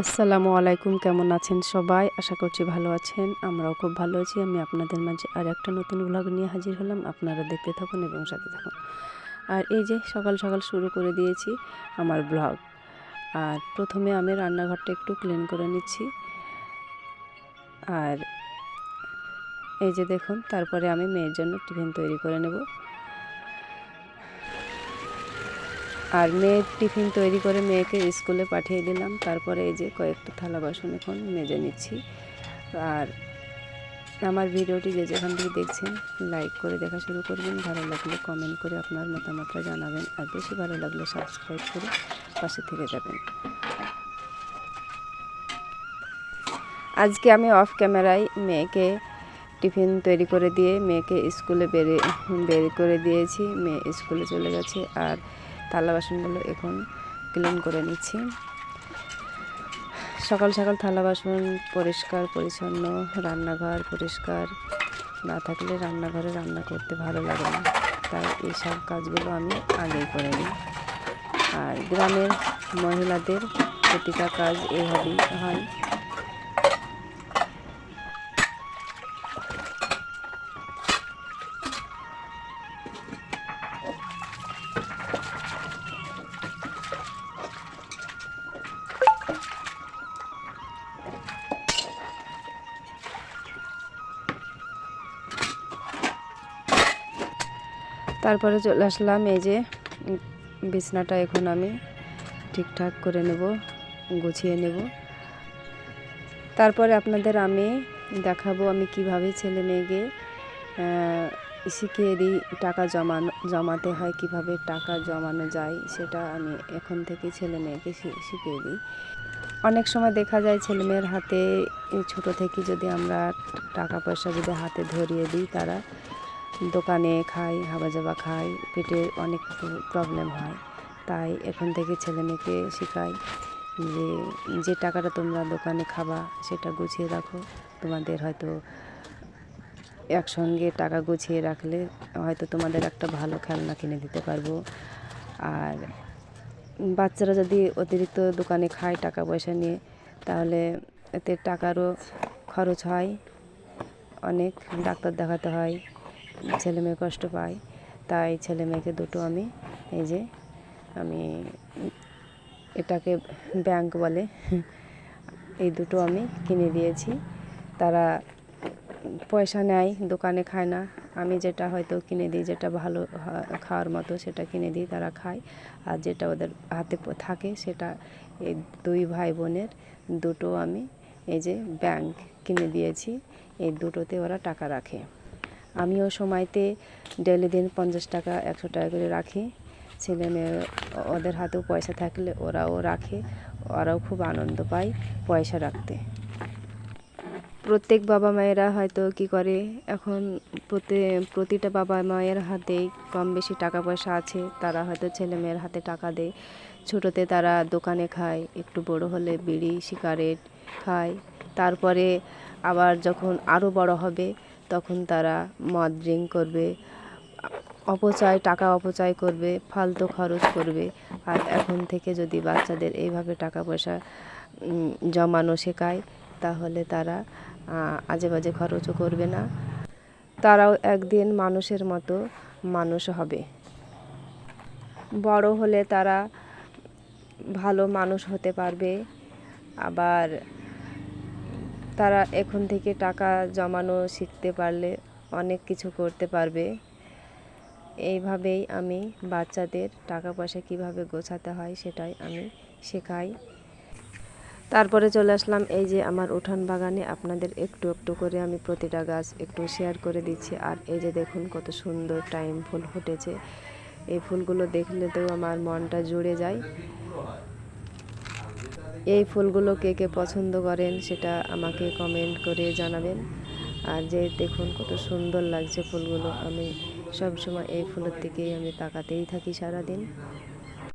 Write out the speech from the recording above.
আসসালামু আলাইকুম, কেমন আছেন সবাই? আশা করছি ভালো আছেন। আমরাও খুব ভালো আছি। আমি আপনাদের মাঝে আর একটা নতুন ব্লগ নিয়ে হাজির হলাম। আপনারা দেখতে থাকুন এবং সাথে থাকুন। আর এই যে সকাল সকাল শুরু করে দিয়েছি আমার ব্লগ আর প্রথমে আমি রান্নাঘরটা একটু ক্লিন করে নিচ্ছি। আর এই যে দেখুন, তারপরে আমি মেয়ের জন্য টিফিন তৈরি করে নেব। আর মেয়ের টিফিন তৈরি করে মেয়েকে স্কুলে পাঠিয়ে দিলাম। তারপরে এই যে কয়েকটা থালা বাসন এখন মেজে নিচ্ছি। আর আমার ভিডিওটি যে যেখান থেকে দেখছেন, লাইক করে দেখা শুরু করবেন। ভালো লাগলে কমেন্ট করে আপনার মতামতটা জানাবেন। আর বেশি ভালো লাগলে সাবস্ক্রাইব করে পাশে থেকে যাবেন। আজকে আমি অফ ক্যামেরায় মেয়েকে টিফিন তৈরি করে দিয়ে, মেয়েকে স্কুলে বেরিয়ে, বের করে দিয়েছি। মেয়ে স্কুলে চলে গেছে। আর থালা বাসনগুলো এখন ক্লিন করে নিচ্ছি। সকাল সকাল থালা বাসন পরিষ্কার, পরিচ্ছন্ন, রান্নাঘর পরিষ্কার না থাকলে রান্নাঘরে রান্না করতে ভালো লাগে না। তাই এইসব কাজগুলো আমি আগেই করে নিই। আর গ্রামের মহিলাদের প্রতিটা কাজ এইভাবেই হয়। তারপরে চলে আসলাম, এই যে বিছনাটা এখন আমি ঠিকঠাক করে নেব, গুছিয়ে নেব। তারপরে আপনাদের আমি দেখাবো আমি কীভাবে ছেলে মেয়েকে শিখিয়ে দিই টাকা জমানো, জমাতে হয়, কীভাবে টাকা জমানো যায়, সেটা আমি এখন থেকে ছেলে মেয়েকে শিখিয়ে দিই। অনেক সময় দেখা যায় ছেলে মেয়ের হাতে, ছোট থেকে যদি আমরা টাকা পয়সা যদি হাতে ধরিয়ে দিই তারা দোকানে খাই হাবা জাবা খাই, পেটের অনেক প্রবলেম হয়। তাই এখন থেকে ছেলে মেয়েকে শেখাই যে যে টাকাটা তোমরা দোকানে খাবা সেটা গুছিয়ে রাখো। তোমাদের হয়তো একসঙ্গে টাকা গুছিয়ে রাখলে হয়তো তোমাদের একটা ভালো খেলনা কিনে দিতে পারব। আর বাচ্চারা যদি অতিরিক্ত দোকানে খায় টাকা পয়সা নিয়ে, তাহলে এতে টাকারও খরচ হয়, অনেক ডাক্তার দেখাতে হয়। ছেলে মেয়ে কষ্ট পায় তাই ছেলে মেয়েকে দুটো আমি এই যে আমি এটাকে ব্যাংক বলে, এই দুটো আমি কিনে দিয়েছি। তারা পয়সা নেয়, দোকানে খায় না। আমি যেটা হয়তো কিনে দিই, যেটা ভালো খাওয়ার মতো সেটা কিনে দিই, তারা খায়। আর যেটা ওদের হাতে থাকে সেটা এই দুই ভাই বোনের দুটো আমি এই যে ব্যাংক কিনে দিয়েছি। এই দুটোতে ওরা টাকা রাখে। আমিও সময়তে ডেলি দিন পঞ্চাশ টাকা, একশো টাকা করে রাখি। ছেলে মেয়ে, ওদের হাতেও পয়সা থাকলে ওরাও রাখে, ওরাও খুব আনন্দ পায় পয়সা রাখতে। প্রত্যেক বাবা মায়েরা হয়তো কি করে, এখন প্রতি প্রতিটা বাবা মায়ের হাতেই কম বেশি টাকা পয়সা আছে, তারা হয়তো ছেলে মেয়ের হাতে টাকা দেয়। ছোটোতে তারা দোকানে খায়, একটু বড় হলে বিড়ি, সিগারেট খায়। তারপরে আবার যখন আরও বড় হবে তখন তারা মদ ড্রিঙ্ক করবে, অপচয়, টাকা অপচয় করবে, ফালতু খরচ করবে। আর এখন থেকে যদি বাচ্চাদের এইভাবে টাকা পয়সা জমানো শেখায়, তাহলে তারা আজে বাজে খরচও করবে না। তারাও একদিন মানুষের মতো মানুষ হবে। বড় হলে তারা ভালো মানুষ হতে পারবে। আবার তারা এখন থেকে টাকা জমানো শিখতে পারলে অনেক কিছু করতে পারবে। এইভাবেই আমি বাচ্চাদের টাকা পয়সা কীভাবে গোছাতে হয় সেটাই আমি শেখাই। তারপরে চলে আসলাম এই যে আমার উঠান বাগানে। আপনাদের একটু একটু করে আমি প্রতিটা গাছ একটু শেয়ার করে দিচ্ছি। আর এই যে দেখুন কত সুন্দর টাইম ফুল ফুটেছে। এই ফুলগুলো দেখলে তো আমার মনটা জুড়ে যায়। এই ফুলগুলো কে কে পছন্দ করেন সেটা আমাকে কমেন্ট করে জানাবেন। আর যে দেখুন কত সুন্দর লাগছে ফুলগুলো। আমি সবসময় এই ফুলের দিকেই আমি তাকাতেই থাকি সারাদিন।